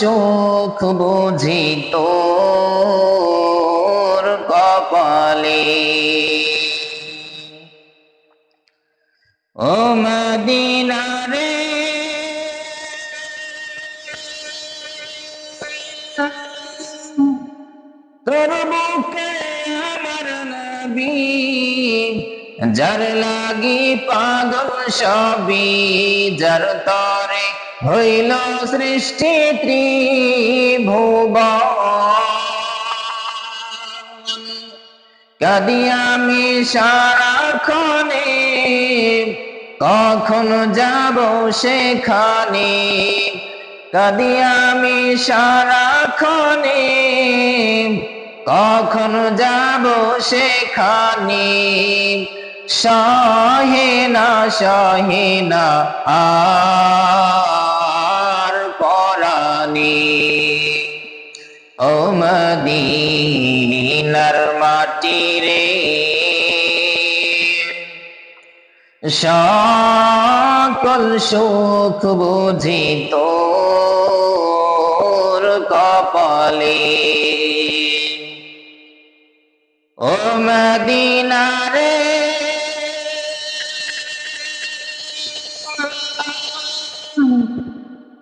সুখ বুঝি তোর কপালে। ও মদিনা রে তোর যার লাগি পাগল সবই, যার তরে হইল সৃষ্টি ত্রিভুবন। কাদি আমি সারাক্ষণে, কখন যাব সেখানে? কাদি আমি সারাক্ষণে, কখন যাব সেখানে? সহে না সহে না, আর পরাণী। ও মদিনার মাটি রে সকল সুখ বুঝি তোর কপালে। ও মদিনা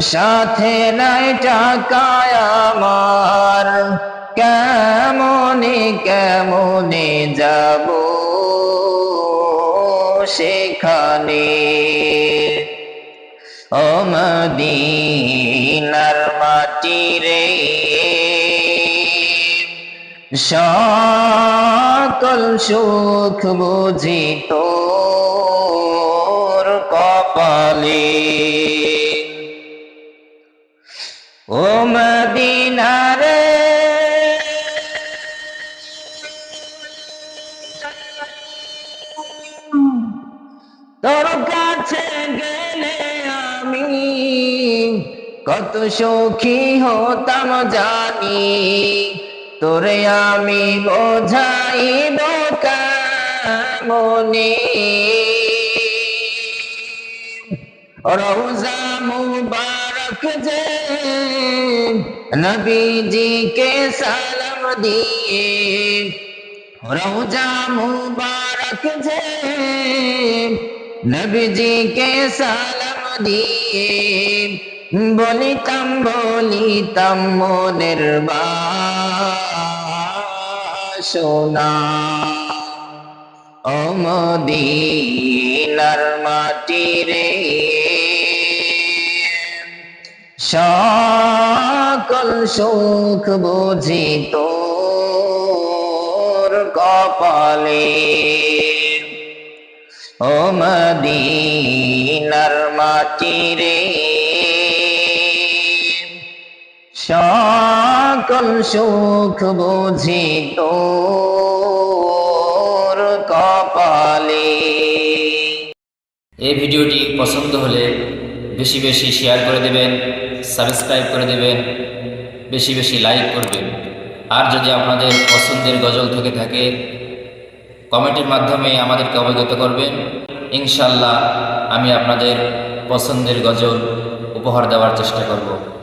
সাথে নাই টাকায় আমার। কেমনে কেমনে যাব সেখানে? ও মদিনার মাটি রে সকল সুখ বুঝি তোর কপালে। ও মদিনা রে তোর কাছে গেলে আমি কত সখী হতাম জানি। তোরে আমি বোঝাইব মনে রোজা মুবারক যে নবীজি কে সালাম দিয়ে রোজা মুবারক যে নবীজি কে সালাম দিয়ে বলিতাম বলিতাম মনের সোনা অমদিনার মাটি রে সকল সুখ বুঝি তোর কপালে। ও মদিনার মাটি রে। সকল সুখ বুঝি তোর কপালে। এই ভিডিওটি পছন্দ হলে বেশি বেশি শেয়ার করে দেবেন। সাবস্ক্রাইব করে দেবেন, বেশি বেশি লাইক করবেন। আর যদি আপনাদের পছন্দের গজল থেকে থাকে, কমেন্টের মাধ্যমে আমাদেরকে অবগত করবেন। ইনশাল্লাহ আমি আপনাদের পছন্দের গজল উপহার দেওয়ার চেষ্টা করব।